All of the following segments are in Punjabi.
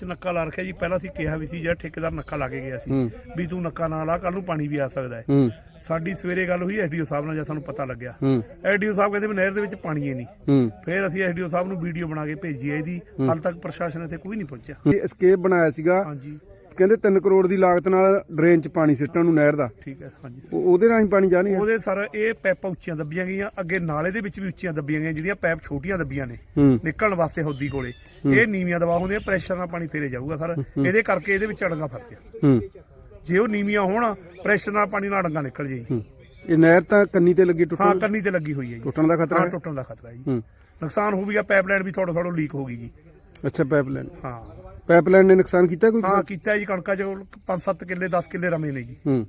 ਚ ਨੱਕਾ ਲਾ ਰੱਖਿਆ ਜੀ। ਪਹਿਲਾਂ ਅਸੀਂ ਕਿਹਾ ਵੀ ਸੀ ਜਿਹੜਾ ਠੇਕੇਦਾਰ ਨੱਕਾ ਲਾ ਕੇ ਗਿਆ ਸੀ ਹੂੰ। ਵੀ ਤੂੰ ਨੱਕਾ ਨਾ ਲਾ ਕੱਲ ਨੂੰ ਪਾਣੀ ਵੀ ਆ ਸਕਦਾ ਹੈ। ਹੂੰ। ਸਾਡੀ ਸਵੇਰੇ ਗੱਲ ਹੋਈ ਐਸਡੀਓ ਸਾਹਿਬ ਨਾਲ ਜਦ ਸਾਨੂੰ ਪਤਾ ਲੱਗਿਆ। ਹੂੰ। ਐਸਡੀਓ ਸਾਹਿਬ ਕਹਿੰਦੇ ਵੀ ਨਹਿਰ ਦੇ ਵਿੱਚ ਪਾਣੀ ਹੀ ਨਹੀਂ। ਹੂੰ। ਫਿਰ ਅਸੀਂ ਐਸਡੀਓ ਸਾਹਿਬ ਨੂੰ ਵੀਡੀਓ ਬਣਾ ਕੇ ਭੇਜੀ ਹੈ ਇਹਦੀ। ਹਾਲ ਤੱਕ ਪ੍ਰਸ਼ਾਸਨ ਇੱਥੇ ਕੋਈ ਨਹੀਂ ਪਹੁੰਚਿਆ। ਇਹ ਐਸਕੇਪ ਬਣਾਇਆ ਸੀਗਾ। ਹਾਂਜੀ। ਕਹਿੰਦੇ 3 ਕਰੋੜ ਦੀ ਲਾਗਤ ਨਾਲ ਡਰੇਨ ਚ ਪਾਣੀ ਸਿੱਟਣ ਨੂੰ ਨਹਿਰ ਦਾ। ਠੀਕ ਹੈ ਹਾਂਜੀ। ਉਹ- ਉਹਦੇ ਰਾਹੀਂ ਪਾਣੀ ਜਾ ਨਹੀਂ ਰਿਹਾ ਉਹਦੇ ਸਰ ਇਹ ਪੈਪਾਂ ਉੱਚੀਆਂ ਦੱਬੀਆਂ ਗਈਆਂ। ਅੱਗੇ ਨਾਲੇ ਦੇ ਵਿੱਚ ਵੀ ਉੱਚੀਆਂ ਦੱਬੀਆਂ ਗਈਆਂ ਜਿਹੜੀਆਂ ਪੈਪ ਛੋਟੀਆਂ ਦੱਬੀਆਂ ਨੇ। ਹੂੰ। ਨਿਕਲਣ ਵਾਸਤੇ ਹੌਦੀ ਕੋਲੇ। ਇਹ ਨੀਵੀਆਂ ਦਬਾ ਹੁੰਦੀਆਂ ਪ੍ਰੈਸ਼ਰ ਨਾਲ ਪਾਣੀ ਫੇਰੇ ਜਾਊਗਾ ਸਰ। ਇਹਦੇ ਕਰਕੇ ਇਹਦੇ ਵਿੱਚ ਅੜੰਗਾ ਫਸ ਗਿਆ। ਹੂੰ। ਜੇ ਉਹ ਨੀਵੀਆਂ ਹੋਣ ਪ੍ਰੈਸ਼ਰ ਨਾਲ ਪਾਣੀ ਨਾਲ ਅੜੰਗਾ ਨਿਕਲ ਜੇ ਜੀ। ਹੂੰ। ਇਹ ਨਹਿਰ ਤਾਂ ਕੰਨੀ ਤੇ ਲੱਗੀ ਹਾਂ ਟੁੱਟਣ ਕੰਨੀ ਤੇ ਲੱਗੀ ਹੋਈ ਹੈ ਜੀ। ਟੁੱਟਣ ਦਾ ਖਤਰਾ ਹਾਂ ਹੈ? ਟੁੱਟਣ ਦਾ ਖਤਰਾ ਹੈ ਜੀ। ਹੂੰ। ਨੁਕਸਾਨ ਹੋ ਗਿਆ ਪਾਈਪਲਾਈਨ ਵੀ ਥੋੜਾ ਥੋੜਾ ਲੀਕ ਹੋ ਗਈ ਜੀ। ਅੱਛਾ ਪਾਈਪਲਾਈਨ। ਹਾਂ। ਪਾਈਪਲਾਈਨ ਨੇ ਨੁਕਸਾਨ ਕੀਤਾ ਕੋਈ ਹਾਂ ਕੀਤਾ ਜੀ ਕਣਕਾਂ ਚ 5-7 ਕਿੱਲੇ 10 ਕਿੱਲੇ ਰਮੇ ਨੇ ਜੀ। ਹੂੰ।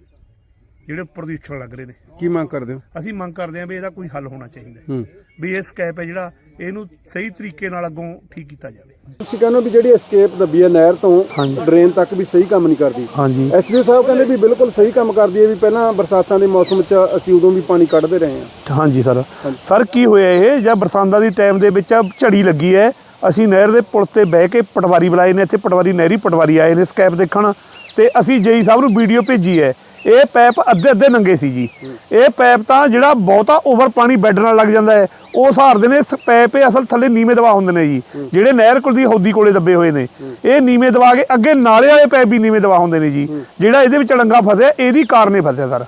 ਜਿਹੜੇ ਉੱਪਰ ਦੀ ਉੱਛਣ ਲੱਗ ਰਹੇ ਨੇ। ਕੀ ਮੰਗ ਕਰਦੇ ਹੋ? ਅਸੀਂ ਮੰਗ ਕਰਦੇ ਹਾਂ ਵੀ ਇਹਦਾ ਕੋਈ ਹੱਲ ਹੋਣਾ ਚਾਹੀਦਾ ਹੈ। ਹੂੰ। ਵੀ ਇਹ ਸਕੈਪ ਹੈ ਜਿਹੜਾ ਇਹਨੂੰ ਸਹੀ ਤਰੀਕੇ ਨਾਲ ਅੱਗੋਂ ਠੀਕ ਕੀਤਾ ਜਾਵੇ। ਤੁਸੀਂ ਕਹਿੰਦੇ ਹੋ ਵੀ ਜਿਹੜੀ ਐਸਕੇਪ ਦੱਬੀ ਹੈ ਨਹਿਰ ਤੋਂ ਡਰੇਨ ਤੱਕ ਵੀ ਸਹੀ ਕੰਮ ਨਹੀਂ ਕਰਦੀ। ਹਾਂਜੀ। ਐਸਡੀਓ ਸਾਹਿਬ ਕਹਿੰਦੇ ਵੀ ਬਿਲਕੁਲ ਸਹੀ ਕੰਮ ਕਰਦੀ ਹੈ ਵੀ ਪਹਿਲਾਂ ਬਰਸਾਤਾਂ ਦੇ ਮੌਸਮ 'ਚ ਅਸੀਂ ਉਦੋਂ ਵੀ ਪਾਣੀ ਕੱਢਦੇ ਰਹੇ ਹਾਂ। ਹਾਂਜੀ ਸਰ। ਸਰ ਕੀ ਹੋਇਆ ਇਹ? ਜਾਂ ਬਰਸਾਤਾਂ ਦੀ ਟਾਈਮ ਦੇ ਵਿੱਚ ਝੜੀ ਲੱਗੀ ਹੈ। ਅਸੀਂ ਨਹਿਰ ਦੇ ਪੁਲ ਤੇ ਬਹਿ ਕੇ ਪਟਵਾਰੀ ਬੁਲਾਏ ਨੇ ਇੱਥੇ ਪਟਵਾਰੀ ਨਹਿਰੀ ਪਟਵਾਰੀ ਆਏ ਨੇ ਸਕੈਪ ਦੇਖਣ। ਤੇ ਅਸੀਂ ਜੇਈ ਸਾਹਿਬ ਨੂੰ ਵੀਡੀਓ ਭੇਜੀ ਹੈ। ਇਹ ਪੈਪ ਅੱਧੇ ਅੱਧੇ ਨੰਗੇ ਸੀ ਜੀ। ਇਹ ਪੈਪ ਤਾਂ ਜਿਹੜਾ ਬਹੁਤਾ ਓਵਰ ਪਾਣੀ ਬੈੱਡ ਨਾਲ ਲੱਗ ਜਾਂਦਾ ਹੈ। ਉਹ ਸਹਾਰਦੇ ਨੇ ਇਸ ਪੈਪ ਇਹ ਅਸਲ ਥੱਲੇ ਨੀਵੇਂ ਦਬਾ ਹੁੰਦੇ ਨੇ ਜੀ। ਜਿਹੜੇ ਨਹਿਰ ਕੋਲ ਦੀ ਹੌਦੀ ਕੋਲੇ ਦੱਬੇ ਹੋਏ ਨੇ। ਇਹ ਨੀਵੇਂ ਦਬਾ ਕੇ ਅੱਗੇ ਨਾਲੇ ਵਾਲੇ ਪੈਪ ਵੀ ਨੀਵੇਂ ਦਬਾ ਹੁੰਦੇ ਨੇ ਜੀ। ਜਿਹੜਾ ਇਹਦੇ ਵਿੱਚ ਡੰਗਾ ਫਸਿਆ, ਇਹਦੀ ਕਾਰਨ ਹੀ ਫਸਿਆ ਸਰ।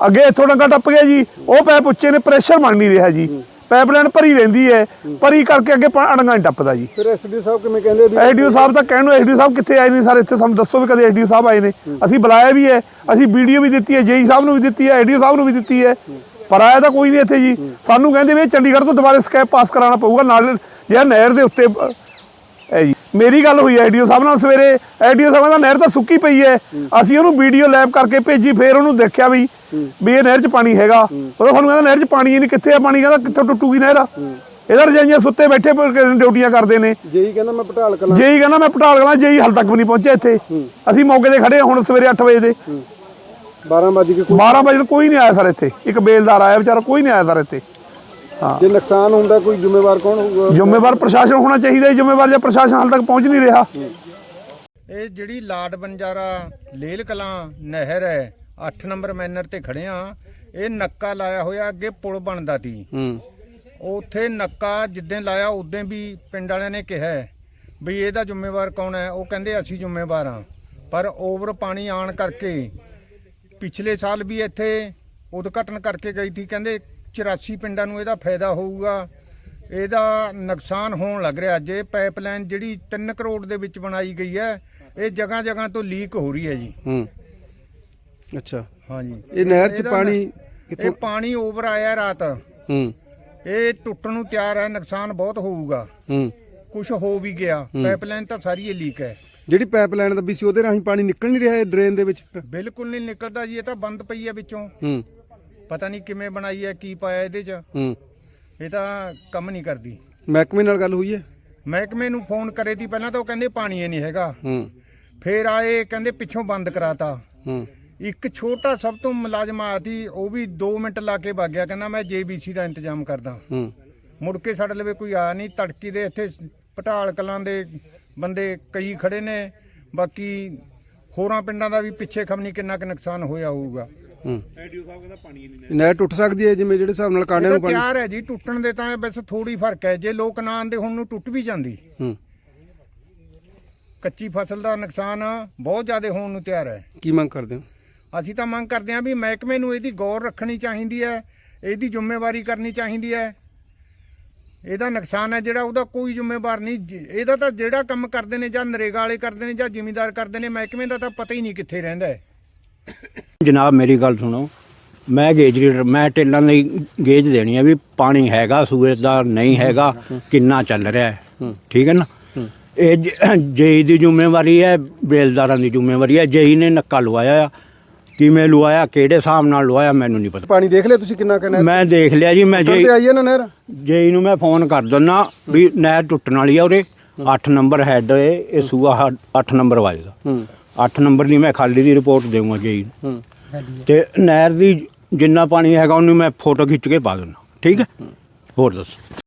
ਅੱਗੇ ਇੱਥੋਂ ਡੰਗਾ ਟੱਪ ਗਿਆ ਜੀ। ਉਹ ਪੈਪ ਉੱਚੇ ਨੇ ਪ੍ਰੈਸ਼ਰ ਬਣ ਨਹੀਂ ਰਿਹਾ ਜੀ। ਪਾਈਪਲਾਈਨ ਭਰੀ ਰਹਿੰਦੀ ਹੈ ਭਰੀ ਕਰਕੇ ਅੱਗੇ ਡੰਗਾ ਨਹੀਂ ਟੱਪਦਾ ਜੀ। ਫਿਰ ਐਸਡੀਓ ਸਾਹਿਬ ਕਿਵੇਂ ਕਹਿੰਦੇ ਵੀ ਐਡੀਓ ਸਾਹਿਬ ਤਾਂ ਕਹਿਣ ਨੂੰ ਐਡੀਓ ਸਾਹਿਬ ਕਿੱਥੇ ਆਏ ਨੇ ਸਰ ਇੱਥੇ ਸਾਨੂੰ ਦੱਸੋ ਵੀ ਕਦੇ ਐਡੀਓ ਸਾਹਿਬ ਆਏ ਨੇ। ਅਸੀਂ ਬੁਲਾਇਆ ਵੀ ਹੈ ਅਸੀਂ ਵੀਡੀਓ ਵੀ ਦਿੱਤੀ ਹੈ ਜੇਈ ਸਾਹਿਬ ਨੂੰ ਵੀ ਦਿੱਤੀ ਹੈ ਐਡੀਓ ਸਾਹਿਬ ਨੂੰ ਵੀ ਦਿੱਤੀ ਹੈ। ਪਰ ਆਇਆ ਤਾਂ ਕੋਈ ਨਹੀਂ ਇੱਥੇ ਜੀ। ਸਾਨੂੰ ਕਹਿੰਦੇ ਵੀ ਇਹ ਚੰਡੀਗੜ੍ਹ ਤੋਂ ਦੁਬਾਰਾ ਸਕੈਪ ਪਾਸ ਕਰਾਉਣਾ ਪਊਗਾ ਨਾਲ ਜਿਹੜਾ ਨਹਿਰ ਦੇ ਉੱਤੇ ਹੈ ਜੀ। ਮੇਰੀ ਗੱਲ ਹੋਈ ਐਡੀਓ ਸਾਹਿਬ ਨਾਲ ਸਵੇਰੇ। ਐਡੀਓ ਸਾਹਿਬ ਦਾ ਨਹਿਰ ਤਾਂ ਸੁੱਕੀ ਪਈ ਹੈ ਅਸੀਂ ਉਹਨੂੰ ਵੀਡੀਓ ਲੈਬ ਕਰਕੇ ਭੇਜੀ ਫੇਰ ਉਹਨੂੰ ਦੇਖਿਆ ਵੀ ਵੀ ਇਹ ਨਹਿਰ 'ਚ ਪਾਣੀ ਹੈਗਾ। ਉਹ ਸਾਨੂੰ ਕਹਿੰਦਾ ਨਹਿਰ 'ਚ ਪਾਣੀ ਹੀ ਨਹੀਂ ਕਿੱਥੇ ਆ ਪਾਣੀ? ਕਹਿੰਦਾ ਕਿੱਥੋਂ ਟੁੱਟੂਗੀ ਨਹਿਰ? ਇਹਦਾ ਰਜਾਈਆਂ ਸੁੱਤੇ ਬੈਠੇ ਡਿਊਟੀਆਂ ਕਰਦੇ ਨੇ। ਜੇਈ ਕਹਿੰਦਾ ਮੈਂ ਪਟਾਲ ਕਲਾਂ। ਜੇਈ ਕਹਿੰਦਾ ਮੈਂ ਪਟਾਲ ਕਲਾਂ ਜੇਈ ਹਾਲ ਤੱਕ ਵੀ ਨਹੀਂ ਪਹੁੰਚਿਆ ਇੱਥੇ। ਅਸੀਂ ਮੌਕੇ ਤੇ ਖੜੇ ਹੁਣ ਸਵੇਰੇ 8 ਵਜੇ ਦੇ। 12 ਵਜੇ ਕੋਈ। 12 ਵਜੇ ਕੋਈ ਨਹੀਂ ਆਇਆ ਸਰ ਇੱਥੇ। ਇੱਕ ਬੇਲਦਾਰ ਆਇਆ ਵਿਚਾਰਾ ਕੋਈ ਨਹੀਂ ਆਇਆ ਸਰ ਇੱਥੇ। ਜੇ ਨੁਕਸਾਨ ਹੁੰਦਾ ਕੋਈ ਜ਼ਿੰਮੇਵਾਰ ਕੌਣ ਹੋਊਗਾ? ਜ਼ਿੰਮੇਵਾਰ ਪ੍ਰਸ਼ਾਸਨ ਹੋਣਾ ਚਾਹੀਦਾ ਹੈ। ਜ਼ਿੰਮੇਵਾਰ ਜੇ ਪ੍ਰਸ਼ਾਸਨ ਹਾਲ ਤੱਕ ਪਹੁੰਚ ਨਹੀਂ ਰਿਹਾ। ਇਹ ਜਿਹੜੀ ਲਾਡ ਬੰਜਾਰਾ ਲੇਲ ਕਲਾਂ ਨਹਿਰ ਹੈ 8 ਨੰਬਰ ਮੈਨਰ ਤੇ ਖੜੇ ਆ। ਇਹ ਨੱਕਾ ਲਾਇਆ ਹੋਇਆ ਅੱਗੇ ਪੁਲ ਬਣਦਾ ਤੀ। ਹੂੰ। ਉੱਥੇ ਨੱਕਾ ਜਿੱਦਾਂ ਲਾਇਆ ਉਦੋਂ ਵੀ ਪਿੰਡ ਵਾਲਿਆਂ ਨੇ ਕਿਹਾ ਹੈ ਵੀ ਇਹਦਾ ਜ਼ਿੰਮੇਵਾਰ ਕੌਣ ਹੈ? ਉਹ ਕਹਿੰਦੇ ਅਸੀਂ ਜ਼ਿੰਮੇਵਾਰ ਹਾਂ ਪਰ ਓਵਰ ਪਾਣੀ ਆਣ ਕਰਕੇ ਪਿਛਲੇ ਸਾਲ ਵੀ ਇੱਥੇ ਉਦਘਾਟਨ ਕਰਕੇ ਗਈ ਸੀ ਕਹਿੰਦੇ 84 ਪਿੰਡਾਂ ਨੂੰ ਇਹਦਾ ਫਾਇਦਾ ਹੋਊਗਾ। ਇਹਦਾ ਨੁਕਸਾਨ ਹੋਣ ਲੱਗ ਰਿਹਾ। ਜੇ ਪਾਈਪਲਾਈਨ ਜਿਹੜੀ 3 ਕਰੋੜ ਦੇ ਵਿੱਚ ਬਣਾਈ ਗਈ ਹੈ ਇਹ ਜਗ੍ਹਾ ਜਗ੍ਹਾ ਤੋਂ ਲੀਕ ਹੋ ਰਹੀ ਹੈ ਜੀ। ਹੂੰ। ਅੱਛਾ। ਹਾਂਜੀ। ਇਹ ਨਹਿਰ 'ਚ ਪਾਣੀ ਇਹ ਕਿੱਥੋਂ ਪਾਣੀ ਓਵਰ ਆਇਆ ਰਾਤ। ਹੂੰ। ਇਹ ਟੁੱਟਣ ਨੂੰ ਤਿਆਰ ਹੈ ਨੁਕਸਾਨ ਬਹੁਤ ਹੋਊਗਾ। ਹੂੰ। ਕੁਝ ਹੋ ਵੀ ਗਿਆ। ਪਾਈਪਲਾਈਨ ਤਾਂ ਸਾਰੀ ਇਹ ਲੀਕ ਹੈ। ਜਿਹੜੀ ਪਾਈਪਲਾਈਨ ਦੱਬੀ ਸੀ ਉਹਦੇ ਰਾਹੀਂ ਪਾਣੀ ਨਿਕਲ ਨਹੀਂ ਰਿਹਾ ਇਹ ਡਰੇਨ ਦੇ ਵਿੱਚ? ਬਿਲਕੁਲ ਨਹੀਂ ਨਿਕਲਦਾ ਜੀ ਇਹ ਤਾਂ ਬੰਦ ਪਈ ਹੈ ਵਿੱਚੋਂ। ਹੂੰ। ਪਤਾ ਨਹੀਂ ਕਿਵੇਂ ਬਣਾਈ ਹੈ ਕੀ ਪਾਇਆ ਇਹਦੇ 'ਚ। ਹੂੰ। ਇਹ ਤਾਂ ਕੰਮ ਨਹੀਂ ਕਰਦੀ। ਮਹਿਕਮੇ ਨਾਲ ਗੱਲ ਹੋਈ ਹੈ? ਮਹਿਕਮੇ ਨੂੰ ਫੋਨ ਕਰੇ ਤੀ ਪਹਿਲਾਂ ਤਾਂ ਉਹ ਕਹਿੰਦੇ ਪਾਣੀ ਹੀ ਨਹੀਂ ਹੈਗਾ। ਹੂੰ। ਫੇਰ ਆਏ ਕਹਿੰਦੇ ਪਿੱਛੋਂ ਬੰਦ ਕਰਾਤਾ। ਹੂੰ। ਇੱਕ ਛੋਟਾ ਸਭ ਤੋਂ ਮੁਲਾਜ਼ਮ ਸੀ ਉਹ ਵੀ 2 ਮਿੰਟ ਲਾ ਕੇ ਵਗ ਗਿਆ ਕਹਿੰਦਾ ਮੈਂ ਜੇਬੀਸੀ ਦਾ ਇੰਤਜ਼ਾਮ ਕਰਦਾ। ਹੂੰ। ਮੁੜ ਕੇ ਸਾਡੇ ਲਵੇ ਕੋਈ ਆਇਆ ਨਹੀਂ ਤੜਕੀ ਦੇ ਇੱਥੇ ਪਟਾਲ ਕਲਾਂ ਦੇ ਬੰਦੇ ਕਈ ਖੜੇ ਨੇ ਬਾਕੀ ਹੋਰਾਂ ਪਿੰਡਾਂ ਦਾ ਵੀ ਪਿੱਛੇ ਖਮਨੀ ਕਿੰਨਾ ਕੁ ਨੁਕਸਾਨ ਹੋਇਆ ਹੋਊਗਾ। ਹੂੰ ਨਹਿਰ ਟੁੱਟ ਸਕਦੀ ਹੈ ਜਿਵੇਂ ਜਿਹੜੇ ਹਿਸਾਬ ਨਾਲ ਇਹ ਨੂੰ ਪਾਣੀ ਤਿਆਰ ਹੈ ਜੀ ਟੁੱਟਣ ਦੇ ਤਾਂ ਬਸ ਥੋੜੀ ਫ਼ਰਕ ਹੈ। ਜੇ ਲੋਕ ਨਾ ਆਂਦੇ ਹੁਣ ਨੂੰ ਟੁੱਟ ਵੀ ਜਾਂਦੀ। ਹੂੰ। ਕੱਚੀ ਫਸਲ ਦਾ ਨੁਕਸਾਨ ਬਹੁਤ ਜ਼ਿਆਦਾ ਹੋਣ ਨੂੰ ਤਿਆਰ ਹੈ। ਕੀ ਮੰਗ ਕਰਦੇ ਹੋ? ਅਸੀਂ ਤਾਂ ਮੰਗ ਕਰਦੇ ਹਾਂ ਵੀ ਮਹਿਕਮੇ ਨੂੰ ਇਹਦੀ ਗੌਰ ਰੱਖਣੀ ਚਾਹੀਦੀ ਹੈ ਇਹਦੀ ਜ਼ਿੰਮੇਵਾਰੀ ਕਰਨੀ ਚਾਹੀਦੀ ਹੈ। ਇਹਦਾ ਨੁਕਸਾਨ ਹੈ ਜਿਹੜਾ ਉਹਦਾ ਕੋਈ ਜ਼ਿੰਮੇਵਾਰ ਨਹੀਂ। ਜ- ਇਹਦਾ ਤਾਂ ਜਿਹੜਾ ਕੰਮ ਕਰਦੇ ਨੇ ਜਾਂ ਨਰੇਗਾ ਵਾਲੇ ਕਰਦੇ ਨੇ ਜਾਂ ਜ਼ਿਮੀਂਦਾਰ ਕਰਦੇ ਨੇ ਮਹਿਕਮੇ ਦਾ ਤਾਂ ਪਤਾ ਹੀ ਨਹੀਂ ਕਿੱਥੇ ਰਹਿੰਦਾ ਹੈ। ਜਨਾਬ ਮੇਰੀ ਗੱਲ ਸੁਣੋ। ਮੈਂ ਗੇਜ ਰੀਡਰ ਮੈਂ ਟੇਲਾਂ ਲਈ ਗੇਜ ਦੇਣੀ ਹੈ ਵੀ ਪਾਣੀ ਹੈਗਾ ਸੂਏ ਦਾ ਨਹੀਂ ਹੈਗਾ ਕਿੰਨਾ ਚੱਲ ਰਿਹਾ ਹੈ। ਠੀਕ ਹੈ ਨਾ? ਇਹ ਜੇਈ ਦੀ ਜ਼ਿੰਮੇਵਾਰੀ ਹੈ ਬੇਲਦਾਰਾਂ ਦੀ ਜ਼ਿੰਮੇਵਾਰੀ ਹੈ। ਜੇਈ ਨੇ ਨੱਕਾ ਲਵਾਇਆ ਆ। ਕਿਵੇਂ ਲਵਾਇਆ ਕਿਹੜੇ ਹਿਸਾਬ ਨਾਲ ਲਵਾਇਆ ਮੈਨੂੰ ਨਹੀਂ ਪਤਾ। ਪਾਣੀ ਦੇਖ ਲਿਆ ਤੁਸੀਂ ਕਿੰਨਾ ਕਿੰਨਾ ਮੈਂ ਦੇਖ ਲਿਆ ਜੀ ਮੈਂ ਜੇਈ ਤੇ ਆਈ ਹੈ ਨਾ ਨਹਿਰ? ਜੇਈ ਨੂੰ ਮੈਂ ਫੋਨ ਕਰ ਦਿੰਦਾ ਵੀ ਨਹਿਰ ਟੁੱਟਣ ਵਾਲੀ ਆ ਉਰੇ। 8 ਨੰਬਰ ਹੈਡ ਇਹ ਸੂਆ 8 ਨੰਬਰ ਵੱਜਦਾ ਹੂੰ। 8 ਨੰਬਰ ਦੀ ਮੈਂ ਖਾਲੀ ਦੀ ਰਿਪੋਰਟ ਦੇਵਾਂਗਾ ਨੂੰ ਹੂੰ। ਤੇ ਨਹਿਰ ਦੀ ਜਿੰਨਾ ਪਾਣੀ ਹੈਗਾ ਉਹਨੂੰ ਮੈਂ ਫੋਟੋ ਖਿੱਚ ਕੇ ਪਾ ਦਿੰਦਾ। ਠੀਕ ਹੈ। ਹੋਰ ਦੱਸੋ।